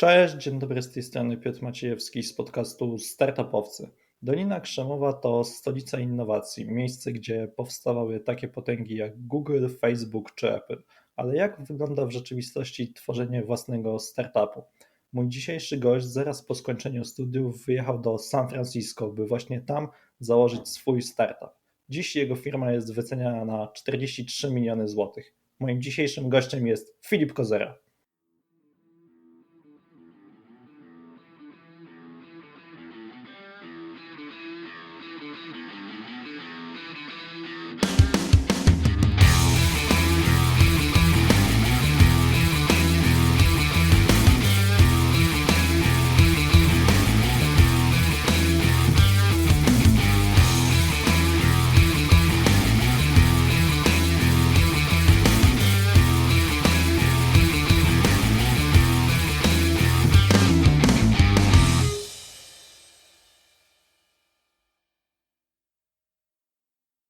Cześć, dzień dobry, z tej strony Piotr Maciejewski z podcastu Startupowcy. Dolina Krzemowa to stolica innowacji, miejsce, gdzie powstawały takie potęgi jak Google, Facebook czy Apple. Ale jak wygląda w rzeczywistości tworzenie własnego startupu? Mój dzisiejszy gość zaraz po skończeniu studiów wyjechał do San Francisco, by właśnie tam założyć swój startup. Dziś jego firma jest wyceniana na 43 miliony złotych. Moim dzisiejszym gościem jest Filip Kozera.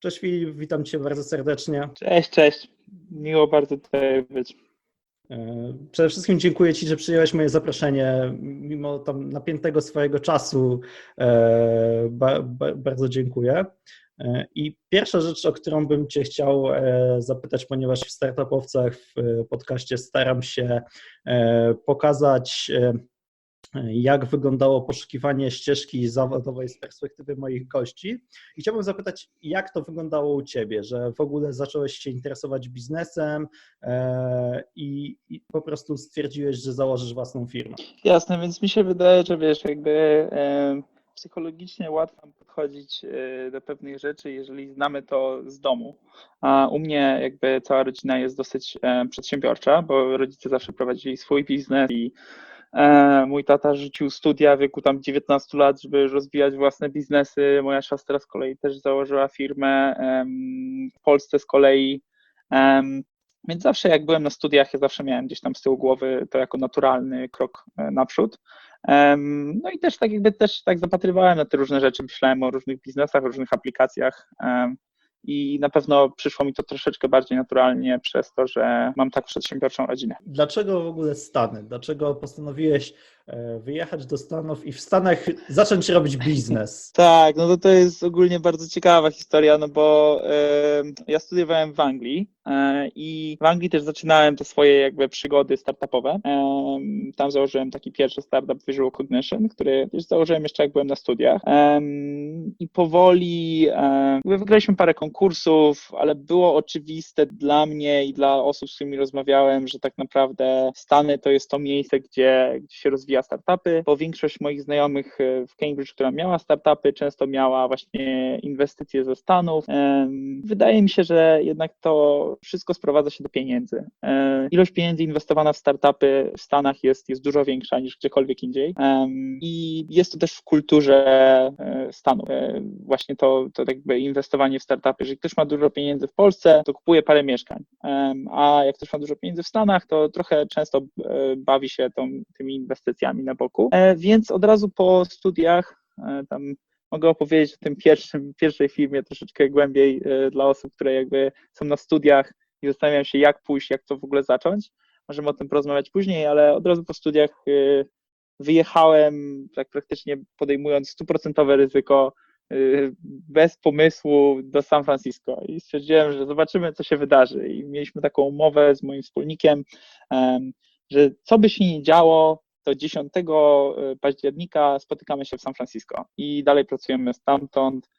Cześć Filip, witam Cię bardzo serdecznie. Cześć, cześć. Miło bardzo tutaj być. E, przede wszystkim dziękuję Ci, że przyjąłeś moje zaproszenie, mimo tam napiętego swojego czasu. E, ba, ba, bardzo dziękuję. E, I pierwsza rzecz, o którą bym Cię chciał zapytać, ponieważ w startupowcach w podcaście staram się pokazać jak wyglądało poszukiwanie ścieżki zawodowej z perspektywy moich gości. I chciałbym zapytać, jak to wyglądało u Ciebie, że w ogóle zacząłeś się interesować biznesem e, i, i, po prostu stwierdziłeś, że założysz własną firmę. Jasne, więc mi się wydaje, że wiesz, jakby e, psychologicznie łatwo podchodzić e, do pewnych rzeczy, jeżeli znamy to z domu. A u mnie jakby cała rodzina jest dosyć przedsiębiorcza, bo rodzice zawsze prowadzili swój biznes i mój tata rzucił studia w wieku tam 19 lat, żeby rozwijać własne biznesy. Moja siostra z kolei też założyła firmę w Polsce z kolei. Więc zawsze jak byłem na studiach, ja zawsze miałem gdzieś tam z tyłu głowy to jako naturalny krok e, naprzód. No i też tak jakby też tak zapatrywałem na te różne rzeczy, myślałem o różnych biznesach, o różnych aplikacjach i na pewno przyszło mi to troszeczkę bardziej naturalnie przez to, że mam tak przedsiębiorczą rodzinę. Dlaczego w ogóle Stany? Dlaczego postanowiłeś wyjechać do Stanów i w Stanach zacząć robić biznes. Tak, no to to jest ogólnie bardzo ciekawa historia, no bo ja studiowałem w Anglii e, i w Anglii też zaczynałem te swoje jakby przygody startupowe. tam założyłem taki pierwszy startup Visual Cognition, który też założyłem jeszcze jak byłem na studiach. I powoli wygraliśmy parę konkursów, ale było oczywiste dla mnie i dla osób, z którymi rozmawiałem, że tak naprawdę Stany to jest to miejsce, gdzie, gdzie się rozwija startupy, bo większość moich znajomych e, w Cambridge, która miała startupy, często miała właśnie inwestycje ze Stanów. Wydaje mi się, że jednak to wszystko sprowadza się do pieniędzy. E, ilość pieniędzy inwestowana w startupy w Stanach jest, jest dużo większa niż gdziekolwiek indziej i jest to też w kulturze e, Stanów. Właśnie to, to jakby inwestowanie w startupy. Jeżeli ktoś ma dużo pieniędzy w Polsce, to kupuje parę mieszkań, a jak ktoś ma dużo pieniędzy w Stanach, to trochę często bawi się tą, tymi inwestycjami na boku. E, więc od razu po studiach e, tam mogę opowiedzieć o tym pierwszym, pierwszej filmie troszeczkę głębiej e, dla osób, które jakby są na studiach i zastanawiają się, jak pójść, jak to w ogóle zacząć. Możemy o tym porozmawiać później, ale od razu po studiach wyjechałem tak praktycznie podejmując stuprocentowe ryzyko bez pomysłu do San Francisco i stwierdziłem, że zobaczymy, co się wydarzy. I mieliśmy taką umowę z moim wspólnikiem, że co by się nie działo, to 10 y, października spotykamy się w San Francisco i dalej pracujemy stamtąd.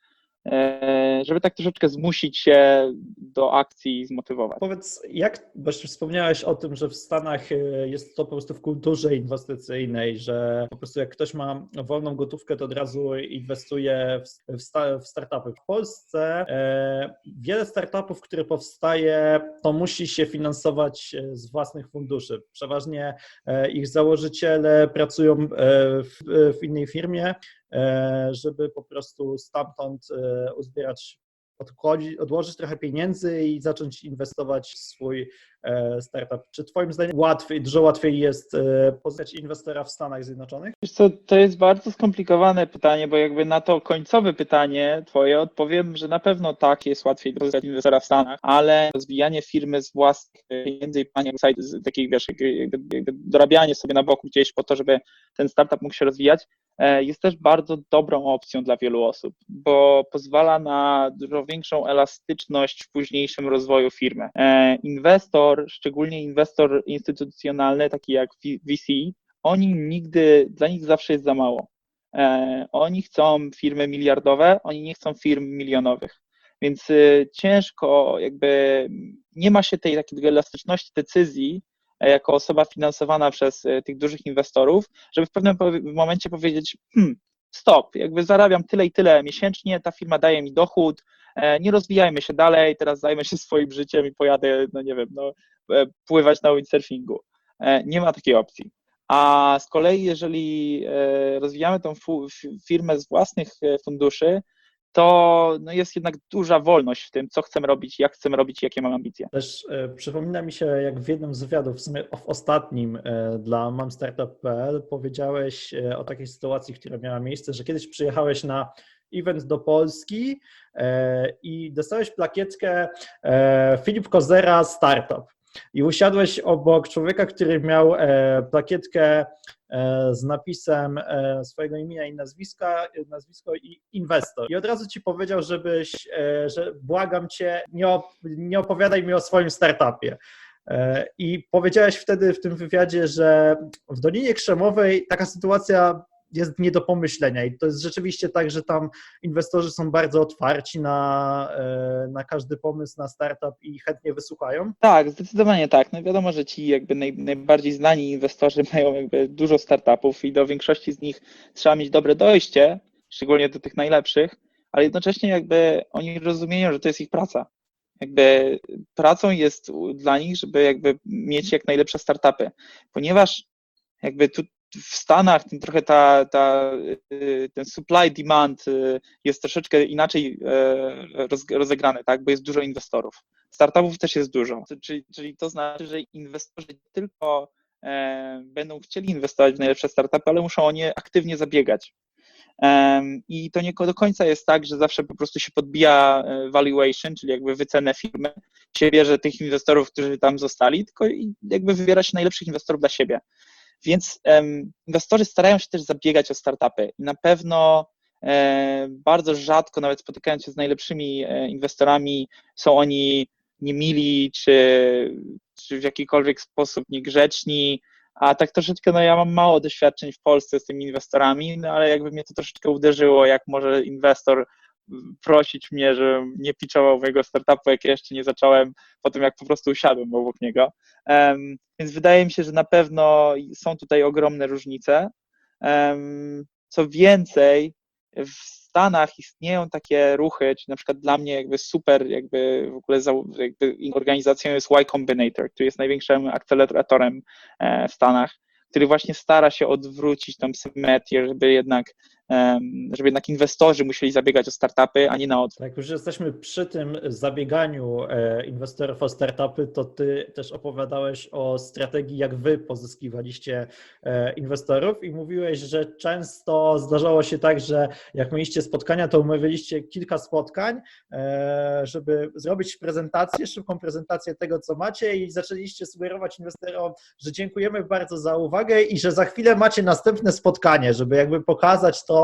E, żeby tak troszeczkę zmusić się do akcji i zmotywować. Powiedz, jak, bo wspomniałeś o tym, że w Stanach e, jest to po prostu w kulturze inwestycyjnej, że po prostu jak ktoś ma wolną gotówkę, to od razu inwestuje w, w, startupy. W Polsce e, wiele startupów, które powstaje, to musi się finansować z własnych funduszy. Przeważnie ich założyciele pracują w, w innej firmie, żeby po prostu stamtąd e, uzbierać odłożyć trochę pieniędzy i zacząć inwestować w swój e, startup. Czy Twoim zdaniem łatwiej, dużo łatwiej jest e, pozyskać inwestora w Stanach Zjednoczonych? Co, to jest bardzo skomplikowane pytanie, bo jakby na to końcowe pytanie twoje odpowiem, że na pewno tak jest łatwiej pozyskać inwestora w Stanach, ale rozwijanie firmy z własnych pieniędzy i panie takich wiesz, jakby, jakby dorabianie sobie na boku gdzieś po to, żeby ten startup mógł się rozwijać, e, jest też bardzo dobrą opcją dla wielu osób, bo pozwala na dużo większą elastyczność w późniejszym rozwoju firmy. E, inwestor, szczególnie inwestor instytucjonalny, taki jak VC, oni nigdy, dla nich zawsze jest za mało. E, oni chcą firmy miliardowe, oni nie chcą firm milionowych. Więc ciężko, jakby nie ma się tej takiej elastyczności decyzji, E, jako osoba finansowana przez e, tych dużych inwestorów, żeby w pewnym momencie powiedzieć, hmm, stop, jakby zarabiam tyle i tyle miesięcznie, ta firma daje mi dochód, e, nie rozwijajmy się dalej, teraz zajmę się swoim życiem i pojadę, no nie wiem, no, pływać na windsurfingu. Nie ma takiej opcji. A z kolei, jeżeli rozwijamy tą firmę z własnych funduszy, to no jest jednak duża wolność w tym, co chcemy robić, jak chcemy robić, jakie mamy ambicje. Też e, przypomina mi się, jak w jednym z wywiadów, w sumie w ostatnim e, dla mamstartup.pl powiedziałeś e, o takiej sytuacji, która miała miejsce, że kiedyś przyjechałeś na event do Polski e, i dostałeś plakietkę e, Filip Kozera Startup i usiadłeś obok człowieka, który miał e, plakietkę e, z napisem e, swojego imienia i nazwiska, nazwisko i inwestor. I od razu ci powiedział, żebyś, że błagam cię, nie, op nie opowiadaj mi o swoim startupie. I powiedziałeś wtedy w tym wywiadzie, że w Dolinie Krzemowej taka sytuacja jest nie do pomyślenia i to jest rzeczywiście tak, że tam inwestorzy są bardzo otwarci na, e, na każdy pomysł, na startup i chętnie wysłuchają? Tak, zdecydowanie tak. No wiadomo, że ci jakby naj, najbardziej znani inwestorzy mają jakby dużo startupów i do większości z nich trzeba mieć dobre dojście, szczególnie do tych najlepszych, ale jednocześnie jakby oni rozumieją, że to jest ich praca. Jakby pracą jest dla nich, żeby jakby mieć jak najlepsze startupy, ponieważ jakby tu w Stanach ten trochę ta, ta, y, ten supply demand y, jest troszeczkę inaczej e, rozegrany, tak, bo jest dużo inwestorów. Startupów też jest dużo, czyli, czyli to znaczy, że inwestorzy tylko e, będą chcieli inwestować w najlepsze startupy, ale muszą o nie aktywnie zabiegać. I to nie do końca jest tak, że zawsze po prostu się podbija e, valuation, czyli jakby wycenę firmy, się bierze tych inwestorów, którzy tam zostali, tylko jakby wybiera się najlepszych inwestorów dla siebie. Więc um, inwestorzy starają się też zabiegać o startupy na pewno e, bardzo rzadko, nawet spotykając się z najlepszymi e, inwestorami, są oni niemili czy, czy w jakikolwiek sposób niegrzeczni. A tak troszeczkę, no ja mam mało doświadczeń w Polsce z tymi inwestorami, no ale jakby mnie to troszeczkę uderzyło, jak może inwestor prosić mnie, żebym nie pitchował mojego startupu, jak jeszcze nie zacząłem, po tym jak po prostu usiadłem obok niego. Um, więc wydaje mi się, że na pewno są tutaj ogromne różnice. Um, co więcej, w Stanach istnieją takie ruchy, czy na przykład dla mnie jakby super jakby w ogóle jakby organizacją jest Y Combinator, który jest największym akceleratorem e, w Stanach, który właśnie stara się odwrócić tą symetrię, żeby jednak żeby jednak inwestorzy musieli zabiegać o startupy, a nie na odwrót. Jak już jesteśmy przy tym zabieganiu e, inwestorów o startupy, to ty też opowiadałeś o strategii, jak wy pozyskiwaliście e, inwestorów i mówiłeś, że często zdarzało się tak, że jak mieliście spotkania, to umawialiście kilka spotkań, e, żeby zrobić prezentację, szybką prezentację tego, co macie i zaczęliście sugerować inwestorom, że dziękujemy bardzo za uwagę i że za chwilę macie następne spotkanie, żeby jakby pokazać to,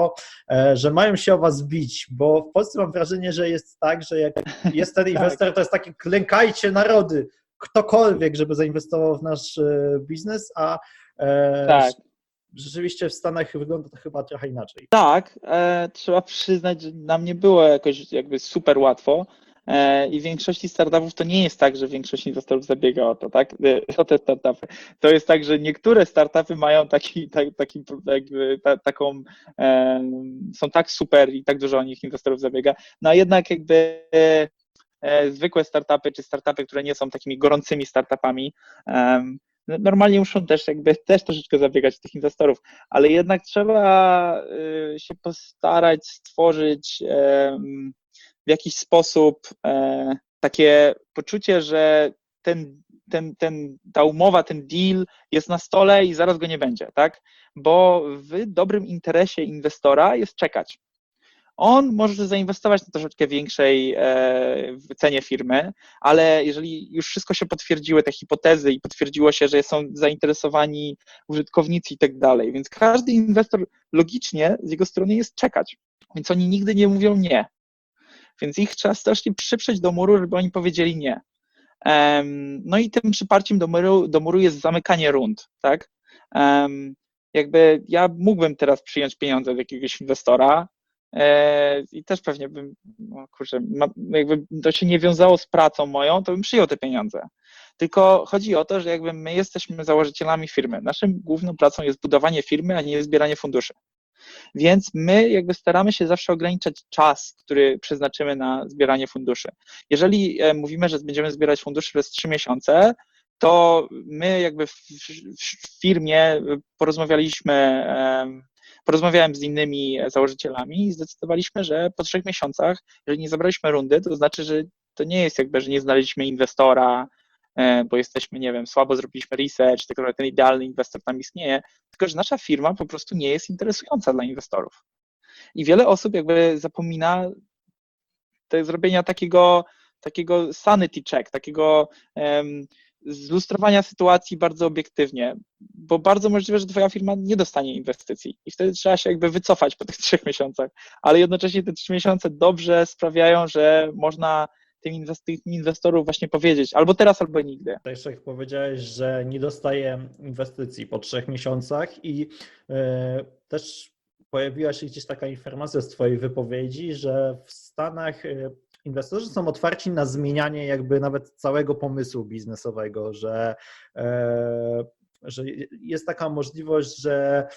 E, że mają się o was bić, bo w Polsce mam wrażenie, że jest tak, że jak jest ten tak. inwestor, to jest taki klękajcie narody, ktokolwiek, żeby zainwestował w nasz e, biznes, a e, tak. rzeczywiście w Stanach wygląda to chyba trochę inaczej. Tak, e, trzeba przyznać, że nam nie było jakoś jakby super łatwo, i w większości startupów to nie jest tak, że większość inwestorów zabiega o to, tak? O te startupy. To jest tak, że niektóre startupy mają taki, tak, taki jakby ta, taką, e, są tak super i tak dużo o nich inwestorów zabiega, no a jednak jakby e, zwykłe startupy, czy startupy, które nie są takimi gorącymi startupami, no, normalnie muszą też jakby też troszeczkę zabiegać tych inwestorów, ale jednak trzeba się postarać stworzyć w jakiś sposób e, takie poczucie, że ten ten, ten, ta umowa, ten deal jest na stole i zaraz go nie będzie, tak? Bo w dobrym interesie inwestora jest czekać. On może zainwestować na troszeczkę większej e, cenie firmy, ale jeżeli już wszystko się potwierdziły, te hipotezy i potwierdziło się, że są zainteresowani użytkownicy i tak dalej, więc każdy inwestor logicznie z jego strony jest czekać. Więc oni nigdy nie mówią nie. Więc ich trzeba strasznie przyprzeć do muru, żeby oni powiedzieli nie. No i tym przyparciem do muru, do muru jest zamykanie rund, tak? Jakby ja mógłbym teraz przyjąć pieniądze od jakiegoś inwestora, E, I też pewnie bym, no kurczę, jakby to się nie wiązało z pracą moją, to bym przyjął te pieniądze. Tylko chodzi o to, że jakby my jesteśmy założycielami firmy. Naszą główną pracą jest budowanie firmy, a nie zbieranie funduszy. Więc my jakby staramy się zawsze ograniczać czas, który przeznaczymy na zbieranie funduszy. Jeżeli e, mówimy, że będziemy zbierać fundusze przez trzy miesiące, to my jakby w, w firmie porozmawialiśmy porozmawiałem z innymi założycielami i zdecydowaliśmy, że po trzech miesiącach, jeżeli nie zabraliśmy rundy, to znaczy, że to nie jest jakby, że nie znaleźliśmy inwestora, e, bo jesteśmy, nie wiem, słabo zrobiliśmy research, tylko że ten idealny inwestor tam istnieje, tylko że nasza firma po prostu nie jest interesująca dla inwestorów. I wiele osób jakby zapomina te zrobienia takiego, takiego sanity check, takiego um, zlustrowania sytuacji bardzo obiektywnie, bo bardzo możliwe, że twoja firma nie dostanie inwestycji i wtedy trzeba się jakby wycofać po tych trzech miesiącach, ale jednocześnie te trzy miesiące dobrze sprawiają, że można tym inwestorów właśnie powiedzieć albo teraz, albo nigdy. Tak jak powiedziałeś, że nie dostaje inwestycji po trzech miesiącach i yy, też pojawiła się gdzieś taka informacja z Twojej wypowiedzi, że w Stanach e, inwestorzy są otwarci na zmienianie jakby nawet całego pomysłu biznesowego, że, e, że jest taka możliwość, że,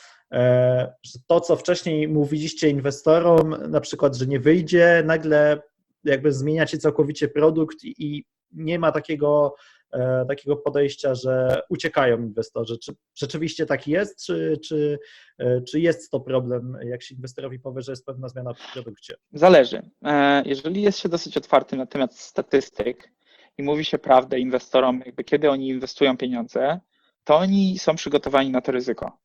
że to, co wcześniej mówiliście inwestorom, na przykład, że nie wyjdzie, nagle jakby zmieniacie całkowicie produkt i nie ma takiego E, takiego podejścia, że uciekają inwestorzy. Czy rzeczywiście tak jest, czy, czy, e, czy jest to problem, jak się inwestorowi powie, że jest pewna zmiana w produkcie? Zależy. E, jeżeli jest się dosyć otwartym na temat statystyk i mówi się prawdę inwestorom, jakby kiedy oni inwestują pieniądze, to oni są przygotowani na to ryzyko.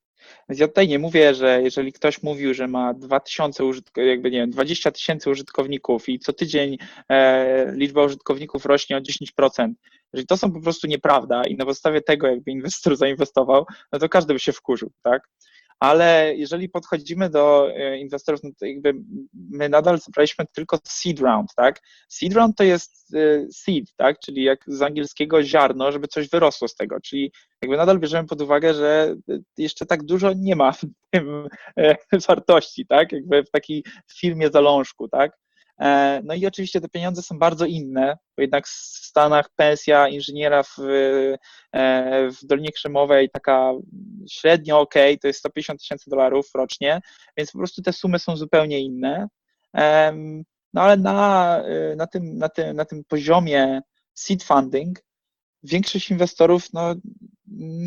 Więc ja tutaj nie mówię, że jeżeli ktoś mówił, że ma 2000 użytkowników, jakby nie wiem, 20 tysięcy użytkowników i co tydzień e, liczba użytkowników rośnie o 10%, jeżeli to są po prostu nieprawda i na podstawie tego jakby inwestor zainwestował, no to każdy by się wkurzył, tak? Ale jeżeli podchodzimy do e, inwestorów, no to jakby my nadal zebraliśmy tylko seed round, tak? Seed round to jest e, seed, tak? Czyli jak z angielskiego ziarno, żeby coś wyrosło z tego, czyli jakby nadal bierzemy pod uwagę, że jeszcze tak dużo nie ma w tym e, wartości, tak? Jakby w takiej firmie zalążku, tak? E, no i oczywiście te pieniądze są bardzo inne, bo jednak w Stanach pensja inżyniera w, e, w Dolinie Krzemowej taka średnio ok, to jest 150 tysięcy dolarów rocznie, więc po prostu te sumy są zupełnie inne. No ale na, e, na, tym, na, tym, na tym poziomie seed funding większość inwestorów no,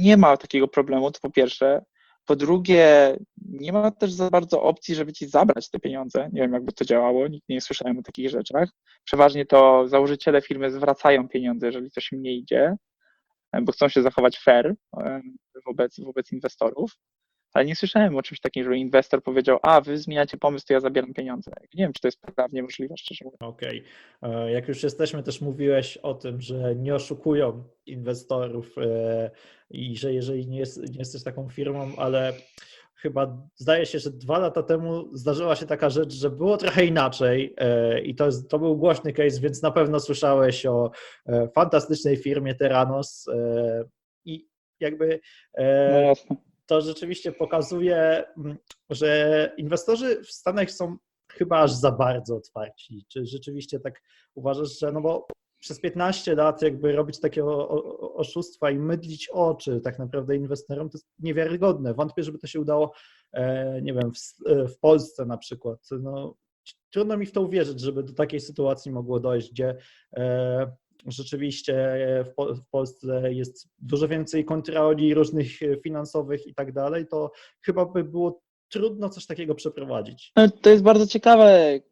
nie ma takiego problemu, to po pierwsze. Po drugie, nie ma też za bardzo opcji, żeby ci zabrać te pieniądze. Nie wiem, jakby to działało, nikt nie słyszałem o takich rzeczach. Przeważnie to założyciele firmy zwracają pieniądze, jeżeli coś im nie idzie, bo chcą się zachować fair wobec, wobec inwestorów. Ale nie słyszałem o czymś takim, żeby inwestor powiedział, a wy zmieniacie pomysł, to ja zabieram pieniądze. Nie wiem, czy to jest prawnie możliwe, szczerze mówiąc. Okej. Okay. Jak już jesteśmy, też mówiłeś o tym, że nie oszukują inwestorów e, i że jeżeli nie, jest, nie jesteś taką firmą, ale chyba zdaje się, że dwa lata temu zdarzyła się taka rzecz, że było trochę inaczej e, i to, jest, to był głośny case, więc na pewno słyszałeś o e, fantastycznej firmie Terranos i jakby no to rzeczywiście pokazuje, mm, że inwestorzy w Stanach są chyba aż za bardzo otwarci. Czy rzeczywiście tak uważasz, że no bo przez 15 lat jakby robić takie oszustwa i mydlić oczy tak naprawdę inwestorom, to jest niewiarygodne. Wątpię, żeby to się udało, e, nie wiem, w, w Polsce na przykład. No, trudno mi w to uwierzyć, żeby do takiej sytuacji mogło dojść, gdzie e, rzeczywiście w, w Polsce jest dużo więcej kontroli różnych finansowych i tak dalej, to chyba by było trudno coś takiego przeprowadzić. No, to jest bardzo ciekawy e,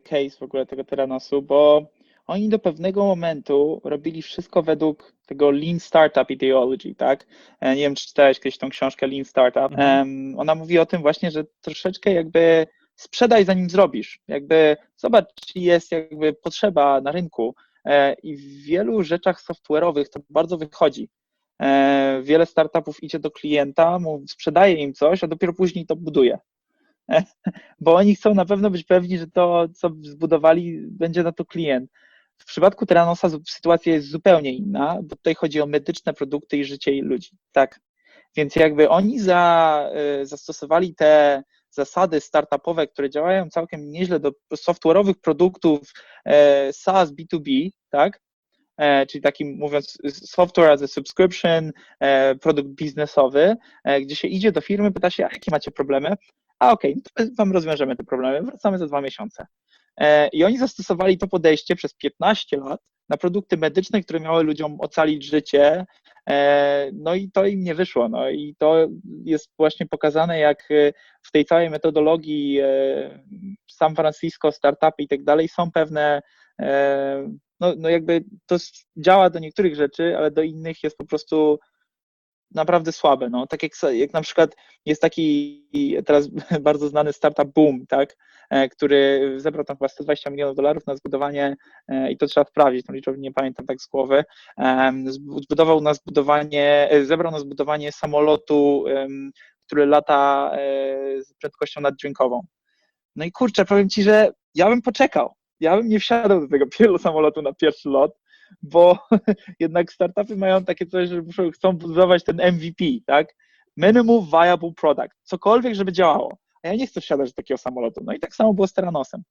case w ogóle tego Teranosu, bo oni do pewnego momentu robili wszystko według tego Lean Startup Ideology, tak? E, nie wiem, czy czytałeś kiedyś tą książkę Lean Startup. Um, ona mówi o tym właśnie, że troszeczkę jakby sprzedaj zanim zrobisz. Jakby zobacz, czy jest jakby potrzeba na rynku e, i w wielu rzeczach software'owych to bardzo wychodzi. E, wiele startupów idzie do klienta, sprzedaje im coś, a dopiero później to buduje. Bo oni chcą na pewno być pewni, że to, co zbudowali, będzie na to klient. W przypadku Teranosa sytuacja jest zupełnie inna, bo tutaj chodzi o medyczne produkty i życie ludzi, tak? Więc jakby oni za, e, zastosowali te zasady startupowe, które działają całkiem nieźle do software'owych produktów e, SaaS B2B, tak? E, czyli takim mówiąc software as a subscription, produkt biznesowy, gdzie się idzie do firmy, pyta się, a jakie macie problemy? A okej, okay, wam rozwiążemy te problemy, wracamy za dwa miesiące. I oni zastosowali to podejście przez 15 lat na produkty medyczne, które miały ludziom ocalić życie, E, no i to im nie wyszło. No i to jest właśnie pokazane, jak e, w tej całej metodologii e, San Francisco, startupy i tak dalej są pewne, no, no jakby to działa do niektórych rzeczy, ale do innych jest po prostu naprawdę słabe. No. Tak jak, jak na przykład jest taki teraz bardzo znany startup Boom, tak, e, który zebrał tam chyba 120 milionów dolarów na zbudowanie, e, i to trzeba sprawdzić, tą liczbę nie pamiętam tak z głowy, zbudował na zbudowanie, e, zebrał na zbudowanie samolotu, który lata z prędkością naddźwiękową. No i kurczę, powiem Ci, że ja bym poczekał. Ja bym nie wsiadał do tego samolotu na pierwszy lot, bo jednak startupy mają takie coś, że muszą, chcą budować ten MVP, tak? Minimum Viable Product, cokolwiek, żeby działało. A ja nie chcę wsiadać do takiego samolotu. No i tak samo było z Teranosem.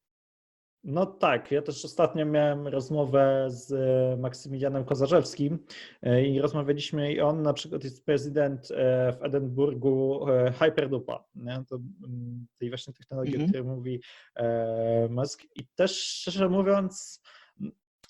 No tak, ja też ostatnio miałem rozmowę z e, Maksymilianem Kozarzewskim e, i rozmawialiśmy i on na przykład jest prezydent e, w Edynburgu Hyperdupa, nie? To, mm, tej właśnie technologii, mm -hmm. o której mówi Musk i też szczerze mówiąc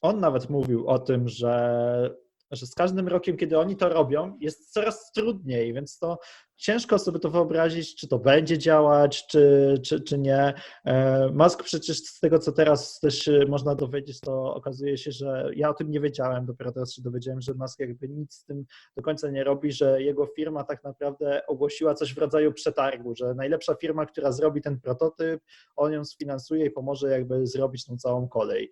on nawet mówił o tym, że, że z każdym rokiem, kiedy oni to robią, jest coraz trudniej, więc to ciężko sobie to wyobrazić, czy to będzie działać, czy, czy, czy nie. E, Musk przecież z tego, co teraz też można dowiedzieć, to okazuje się, że ja o tym nie wiedziałem, dopiero teraz się dowiedziałem, że Musk jakby nic z tym do końca nie robi, że jego firma tak naprawdę ogłosiła coś w rodzaju przetargu, że najlepsza firma, która zrobi ten prototyp, on ją sfinansuje i pomoże jakby zrobić tą całą kolej.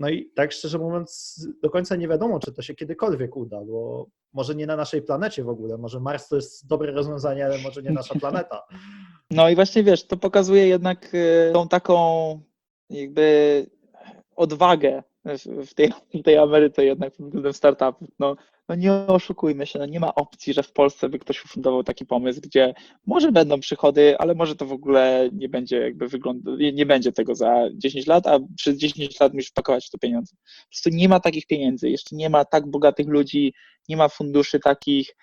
No i tak szczerze mówiąc, do końca nie wiadomo, czy to się kiedykolwiek uda, bo może nie na naszej planecie w ogóle, może Mars to jest dobre rozwiązanie, ale może nie nasza planeta. No i właśnie wiesz, to pokazuje jednak e, tą taką jakby odwagę w tej, w tej Ameryce jednak pod względem startupów. No, no nie oszukujmy się, no nie ma opcji, że w Polsce by ktoś ufundował taki pomysł, gdzie może będą przychody, ale może to w ogóle nie będzie jakby wyglądać, nie będzie tego za 10 lat, a przez 10 lat musisz wpakować w to pieniądze. Po prostu nie ma takich pieniędzy, jeszcze nie ma tak bogatych ludzi, nie ma funduszy takich,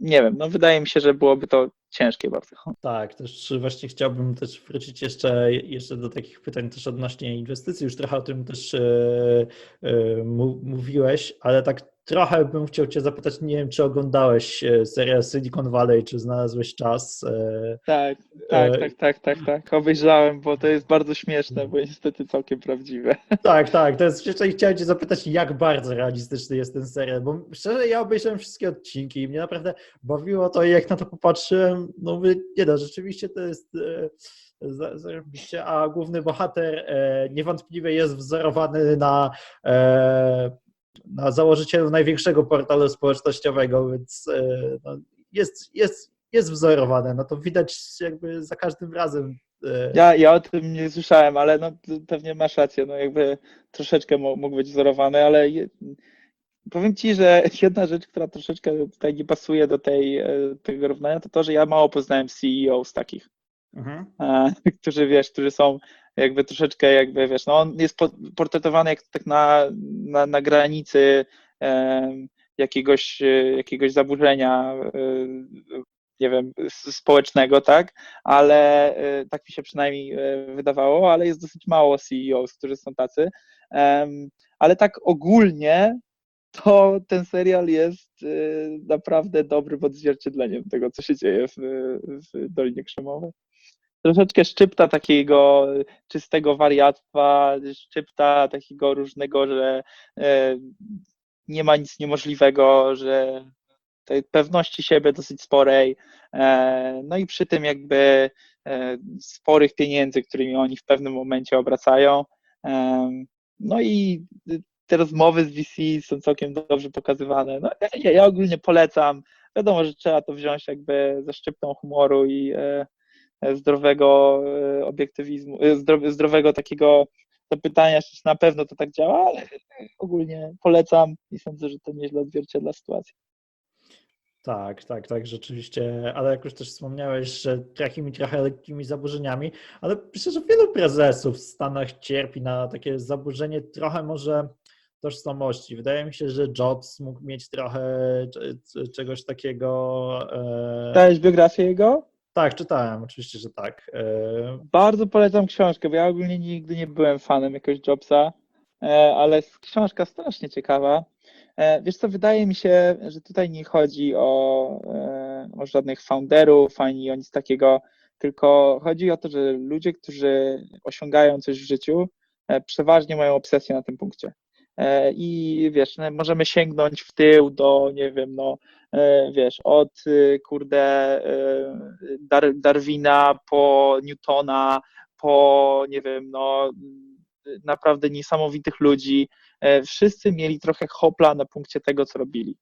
nie wiem, no wydaje mi się, że byłoby to ciężkie bardzo. Tak, też właśnie chciałbym też wrócić jeszcze, jeszcze do takich pytań też odnośnie inwestycji, już trochę o tym też yy, yy, mówiłeś, ale tak trochę bym chciał Cię zapytać, nie wiem, czy oglądałeś e, serial Silicon Valley, czy znalazłeś czas? E, tak, tak, e... tak, tak, tak, tak. Obejrzałem, bo to jest bardzo śmieszne, bo niestety całkiem prawdziwe. Tak, tak, to jest i chciałem Cię zapytać, jak bardzo realistyczny jest ten serial, bo szczerze, ja obejrzałem wszystkie odcinki i mnie naprawdę bawiło to i jak na to popatrzyłem, no mówię, nie da, rzeczywiście to jest zarobiście, a główny bohater niewątpliwie jest wzorowany na na założycielu największego portalu społecznościowego, więc e, no, jest, jest, jest wzorowane. No to widać jakby za każdym razem. E, ja, ja o tym nie słyszałem, ale no, pewnie masz rację. No jakby troszeczkę mógł być wzorowany, ale je, powiem Ci, że jedna rzecz, która troszeczkę tutaj nie pasuje do tej, e, tego równania, to to, że ja mało poznałem CEO z takich. Mhm. którzy wiesz, którzy są jakby troszeczkę jakby wiesz, no on jest portretowany jak tak na, na, na granicy e, jakiegoś, jakiegoś zaburzenia e, nie wiem, społecznego, tak, ale e, tak mi się przynajmniej wydawało, ale jest dosyć mało CEOs, którzy są tacy, ale tak ogólnie to ten serial jest naprawdę dobrym odzwierciedleniem tego, co się dzieje w, w Dolinie Krzemowej. Troszeczkę szczypta takiego czystego wariactwa, szczypta takiego różnego, że e, nie ma nic niemożliwego, że tej pewności siebie dosyć sporej, e, no i przy tym jakby e, sporych pieniędzy, którymi oni w pewnym momencie obracają. No i te rozmowy z VC są całkiem dobrze pokazywane. No, ja, ja ogólnie polecam. Wiadomo, że trzeba to wziąć jakby ze szczyptą humoru i zdrowego obiektywizmu, zdrowego takiego zapytania, czy na pewno to tak działa, ale ogólnie polecam i sądzę, że to nieźle odzwierciedla sytuację. Tak, tak, tak, rzeczywiście, ale jak już też wspomniałeś, że takimi trochę lekkimi zaburzeniami, ale myślę, że wielu prezesów w Stanach cierpi na takie zaburzenie trochę może tożsamości. Wydaje mi się, że Jobs mógł mieć trochę czegoś takiego. E, Dałeś biografię jego? Tak, czytałem, oczywiście, że tak. E, Bardzo polecam książkę, bo ja ogólnie nigdy nie byłem fanem jakiegoś Jobsa, e, ale książka strasznie ciekawa. E, wiesz co, wydaje mi się, że tutaj nie chodzi o, o żadnych founderów ani o nic takiego, tylko chodzi o to, że ludzie, którzy osiągają coś w życiu, przeważnie mają obsesję na tym punkcie. I wiesz, no, możemy sięgnąć w tył do, nie wiem, no, wiesz, od y, kurde e, Dar Darwina po Newtona, po nie wiem, no naprawdę niesamowitych ludzi. E, wszyscy mieli trochę hopla na punkcie tego, co robili.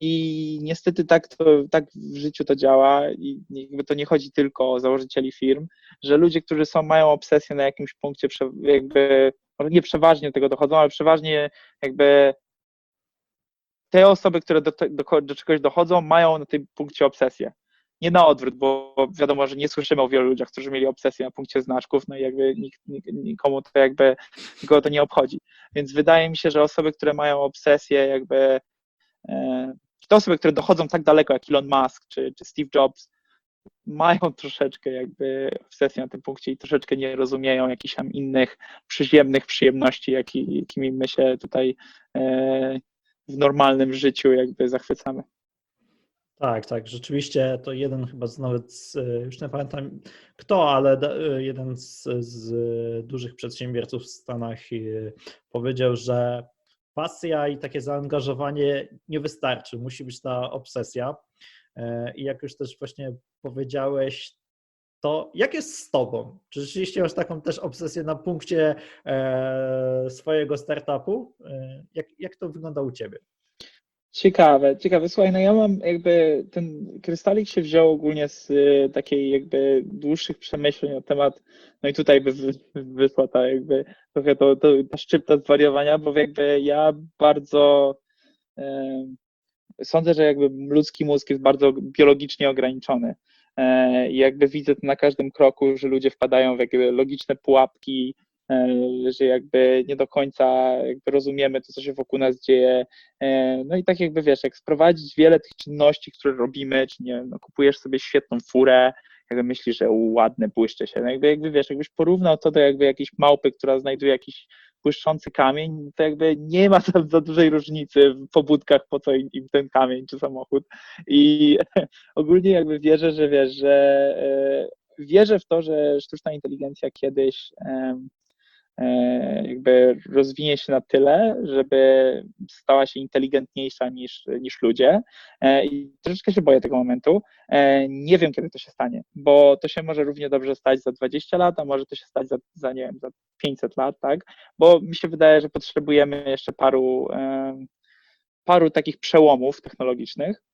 I niestety tak, to, tak w życiu to działa i jakby to nie chodzi tylko o założycieli firm, że ludzie, którzy są, mają obsesję na jakimś punkcie, jakby, nie przeważnie do tego dochodzą, ale przeważnie jakby te osoby, które do, do, do czegoś dochodzą, mają na tym punkcie obsesję. Nie na odwrót, bo wiadomo, że nie słyszymy o wielu ludziach, którzy mieli obsesję na punkcie znaczków, no i jakby nikt, nikomu to jakby nikogo to nie obchodzi. Więc wydaje mi się, że osoby, które mają obsesję, jakby e, te osoby, które dochodzą tak daleko jak Elon Musk czy, czy Steve Jobs, mają troszeczkę jakby obsesję na tym punkcie i troszeczkę nie rozumieją jakichś tam innych przyziemnych przyjemności, jakimi my się tutaj e, w normalnym życiu jakby zachwycamy. Tak, tak, rzeczywiście to jeden chyba z nawet, już nie pamiętam kto, ale jeden z, z dużych przedsiębiorców w Stanach e, powiedział, że pasja i takie zaangażowanie nie wystarczy, musi być ta obsesja. E, I jak już też właśnie powiedziałeś, to jak jest z Tobą? Czy rzeczywiście masz taką też obsesję na punkcie e, swojego startupu? E, jak, jak to wygląda u Ciebie? Ciekawe, ciekawe. Słuchaj, no ja mam jakby ten krystalik się wziął ogólnie z e, takiej jakby dłuższych przemyśleń na temat, no i tutaj by wyszła ta jakby trochę to, to, ta szczypta zwariowania, bo jakby ja bardzo sądzę, że jakby ludzki mózg jest bardzo biologicznie ograniczony. E, I jakby widzę to na każdym kroku, że ludzie wpadają w jakby logiczne pułapki, e, że jakby nie do końca rozumiemy to, co się wokół nas dzieje. E, no i tak jakby wiesz, jak sprowadzić wiele tych czynności, które robimy, czy nie no, kupujesz sobie świetną furę, jakby myślisz, że ładne, błyszcze się. No jakby, jakby wiesz, jakbyś porównał to do jakby jakiejś małpy, która znajduje jakiś błyszczący kamień, to jakby nie ma za dużej różnicy w pobudkach, po co im ten kamień czy samochód. I ogólnie jakby wierzę, że wiesz, że e, wierzę w to, że sztuczna inteligencja kiedyś jakby rozwinie się na tyle, żeby stała się inteligentniejsza niż, niż ludzie. E, I troszeczkę się boję tego momentu. E, nie wiem, kiedy to się stanie, bo to się może równie dobrze stać za 20 lat, a może to się stać za, za nie wiem, za 500 lat, tak? Bo mi się wydaje, że potrzebujemy jeszcze paru, paru takich przełomów technologicznych, E,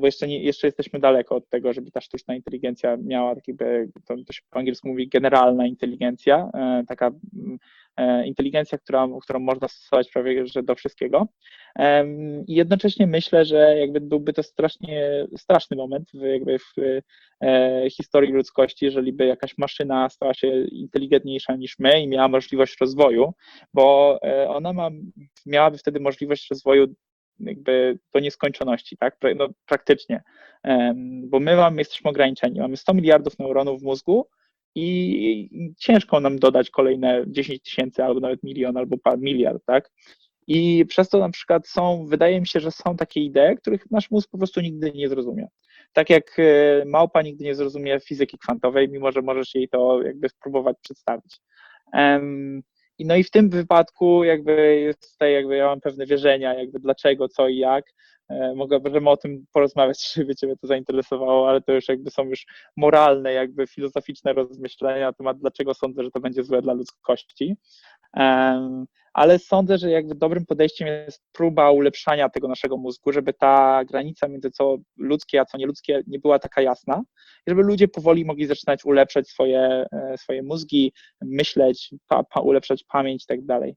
bo jeszcze, nie, jeszcze jesteśmy daleko od tego, żeby ta sztuczna inteligencja miała tak jakby, to, to się po angielsku mówi generalna inteligencja, e, taka mm, e, inteligencja, która, którą można stosować prawie że do wszystkiego. I jednocześnie myślę, że jakby byłby to strasznie straszny moment w, jakby w historii ludzkości, jeżeli by jakaś maszyna stała się inteligentniejsza niż my i miała możliwość rozwoju, bo ona ma, miałaby wtedy możliwość rozwoju jakby do nieskończoności, tak? No, praktycznie. Bo my mamy, jesteśmy ograniczeni. Mamy 100 miliardów neuronów w mózgu i ciężko nam dodać kolejne 10 tysięcy albo nawet milion albo miliard, tak? I przez to na przykład są, wydaje mi się, że są takie idee, których nasz mózg po prostu nigdy nie zrozumie. tak jak e, małpa nigdy nie zrozumie fizyki kwantowej, mimo że możesz jej to jakby spróbować przedstawić. I no i w tym wypadku jakby jest tutaj jakby ja mam pewne wierzenia, jakby dlaczego, co i jak. E, mogę, możemy o tym porozmawiać, czy by Ciebie to zainteresowało, ale to już jakby są już moralne, jakby filozoficzne rozmyślenia na temat, dlaczego sądzę, że to będzie złe dla ludzkości. Ale sądzę, że jakby dobrym podejściem jest próba ulepszania tego naszego mózgu, żeby ta granica między co ludzkie, a co nieludzkie nie była taka jasna, żeby ludzie powoli mogli zaczynać ulepszać swoje, e, swoje mózgi, myśleć, pa, pa, ulepszać pamięć i tak dalej.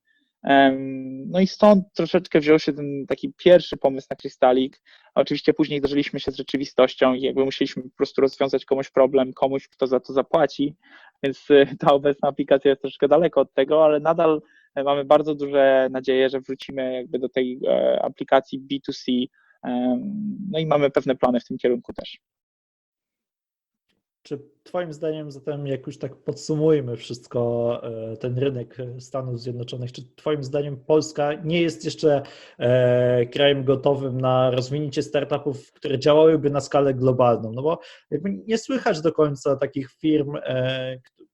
No i stąd troszeczkę wziął się ten taki pierwszy pomysł na krystalik. Oczywiście później zderzyliśmy się z rzeczywistością i jakby musieliśmy po prostu rozwiązać komuś problem, komuś, kto za to zapłaci, więc e, ta obecna aplikacja jest troszkę daleko od tego, ale nadal mamy bardzo duże nadzieję, że wrócimy jakby do tej e, aplikacji B2C, no i mamy pewne plany w tym kierunku też. Czy Twoim zdaniem, zatem, jak już tak podsumujmy wszystko, e, ten rynek Stanów Zjednoczonych, czy Twoim zdaniem Polska nie jest jeszcze e, krajem gotowym na rozwinięcie startupów, które działałyby na skalę globalną? No bo jakby nie słychać do końca takich firm,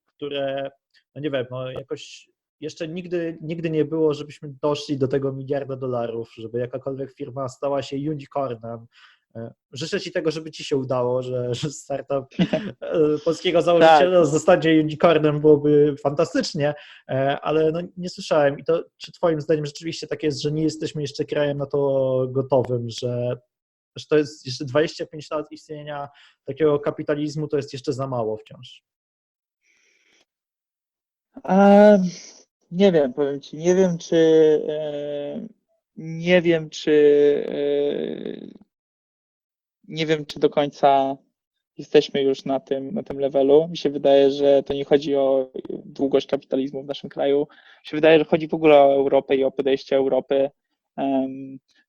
które, no nie wiem, no jakoś jeszcze nigdy, nigdy nie było, żebyśmy doszli do tego miliarda dolarów, żeby jakakolwiek firma stała się unicornem. E, życzę Ci tego, żeby Ci się udało, że, że startup e, polskiego założyciela tak. zostanie unicornem, byłoby fantastycznie, e, ale no nie słyszałem. I to, czy Twoim zdaniem rzeczywiście tak jest, że nie jesteśmy jeszcze krajem na to gotowym, że, że to jest jeszcze 25 lat istnienia takiego kapitalizmu, to jest jeszcze za mało wciąż? Um nie wiem, powiem Ci, nie wiem, czy e, nie wiem, czy e, nie wiem, czy do końca jesteśmy już na tym, na tym levelu. Mi się wydaje, że to nie chodzi o długość kapitalizmu w naszym kraju. Mi się wydaje, że chodzi w ogóle o Europę i o podejście Europy.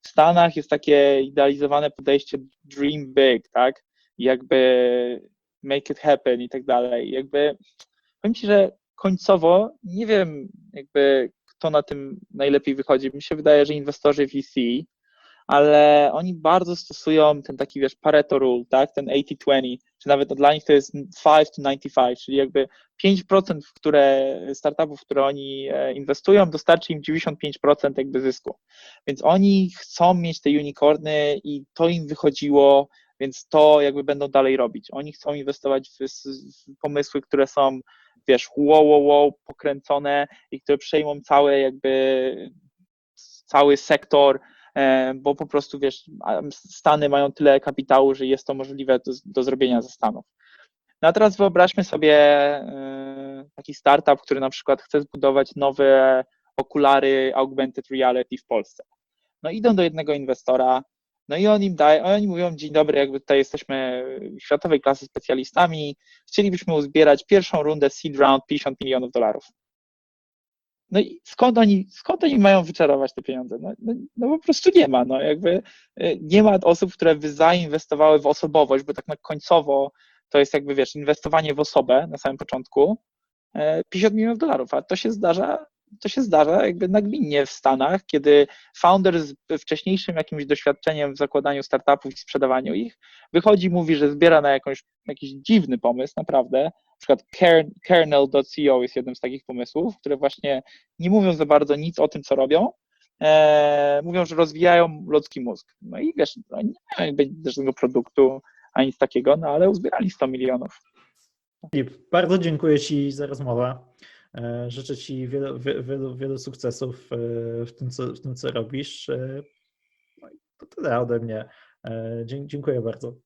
W Stanach jest takie idealizowane podejście dream big, tak? Jakby make it happen i tak dalej. Jakby powiem Ci, że końcowo nie wiem, jakby kto na tym najlepiej wychodzi. Mi się wydaje, że inwestorzy VC, ale oni bardzo stosują ten taki, wiesz, Pareto rule, tak, ten 80-20, czy nawet dla nich to jest 5 to 95, czyli jakby 5% w które startupów, w które oni e, inwestują, dostarczy im 95% jakby zysku. Więc oni chcą mieć te unicorny i to im wychodziło, więc to jakby będą dalej robić. Oni chcą inwestować w, w pomysły, które są wiesz, wow, wow, wow, pokręcone i które przejmą cały jakby cały sektor, e, bo po prostu wiesz, Stany mają tyle kapitału, że jest to możliwe do, do zrobienia ze Stanów. No a teraz wyobraźmy sobie e, taki startup, który na przykład chce zbudować nowe okulary augmented reality w Polsce. No idą do jednego inwestora, no i on im daje, oni mówią, dzień dobry, jakby tutaj jesteśmy światowej klasy specjalistami, chcielibyśmy uzbierać pierwszą rundę seed round 50 milionów dolarów. No i skąd oni, skąd oni mają wyczarować te pieniądze? No, no, no, po prostu nie ma, no jakby y, nie ma osób, które by zainwestowały w osobowość, bo tak na końcowo to jest jakby, wiesz, inwestowanie w osobę na samym początku, 50 e, milionów dolarów, a to się zdarza to się zdarza jakby nagminnie w Stanach, kiedy founder z wcześniejszym jakimś doświadczeniem w zakładaniu startupów i sprzedawaniu ich wychodzi mówi, że zbiera na jakąś, jakiś dziwny pomysł, naprawdę. Na przykład kernel.co jest jednym z takich pomysłów, które właśnie nie mówią za bardzo nic o tym, co robią, e, mówią, że rozwijają ludzki mózg. No i wiesz, no nie mają żadnego produktu ani nic takiego, no ale uzbierali 100 milionów. Bardzo dziękuję Ci za rozmowę. E, życzę Ci wielu, wielu, wielu sukcesów e, w tym, co, w tym, co robisz. E, no i to tyle ode mnie. Dziękuję bardzo.